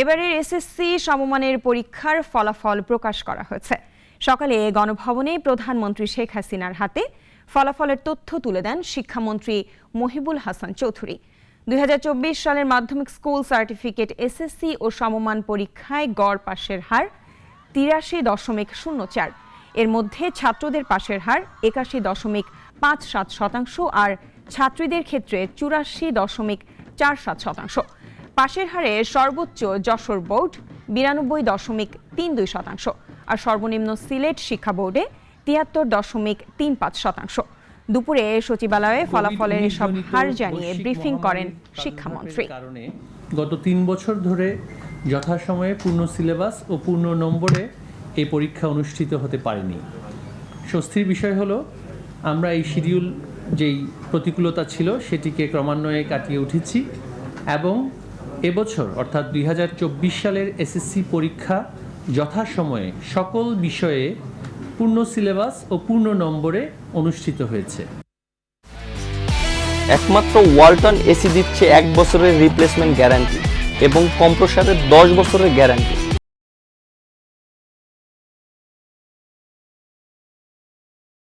এবারের এসএসসি সমমানের পরীক্ষার ফলাফল প্রকাশ করা হয়েছে। সকালে গণভবনে প্রধানমন্ত্রী শেখ হাসিনার হাতে ফলাফলের তথ্য তুলে দেন শিক্ষামন্ত্রী মহিবুল হাসান চৌধুরী। দুই সালের মাধ্যমিক স্কুল সার্টিফিকেট এসএসসি ও সমমান পরীক্ষায় গড় পাশের হার তিরাশি দশমিক শূন্য চার। এর মধ্যে ছাত্রদের পাশের হার একাশি দশমিক পাঁচ সাত শতাংশ আর ছাত্রীদের ক্ষেত্রে চুরাশি দশমিক চার সাত শতাংশ। পাশের হারে সর্বোচ্চ যশোর বোর্ড বিরানব্বই দশমিক তিন দুই শতাংশ আর সর্বনিম্ন সিলেট শিক্ষা বোর্ডে তিয়াত্তর দশমিক তিন পাঁচ শতাংশ। দুপুরে সচিবালয়ে ফলাফলের এসব হার জানিয়ে ব্রিফিং করেন শিক্ষামন্ত্রী। কারণে গত তিন বছর ধরে যথাসময়ে পূর্ণ সিলেবাস ও পূর্ণ নম্বরে এই পরীক্ষা অনুষ্ঠিত হতে পারেনি। স্বস্তির বিষয় হলো আমরা এই শিডিউল যেই প্রতিকূলতা ছিল সেটিকে ক্রমান্বয়ে কাটিয়ে উঠেছি এবং এবছর, অর্থাৎ দুই হাজার চব্বিশ সালের এসএসসি পরীক্ষা যথাসময়ে সকল বিষয়ে পূর্ণ সিলেবাস ও পূর্ণ নম্বরে অনুষ্ঠিত হয়েছে। একমাত্র ওয়ালটন এসি দিচ্ছে এক বছরের রিপ্লেসমেন্ট গ্যারান্টি এবং কম্প্রসারের দশ বছরের গ্যারান্টি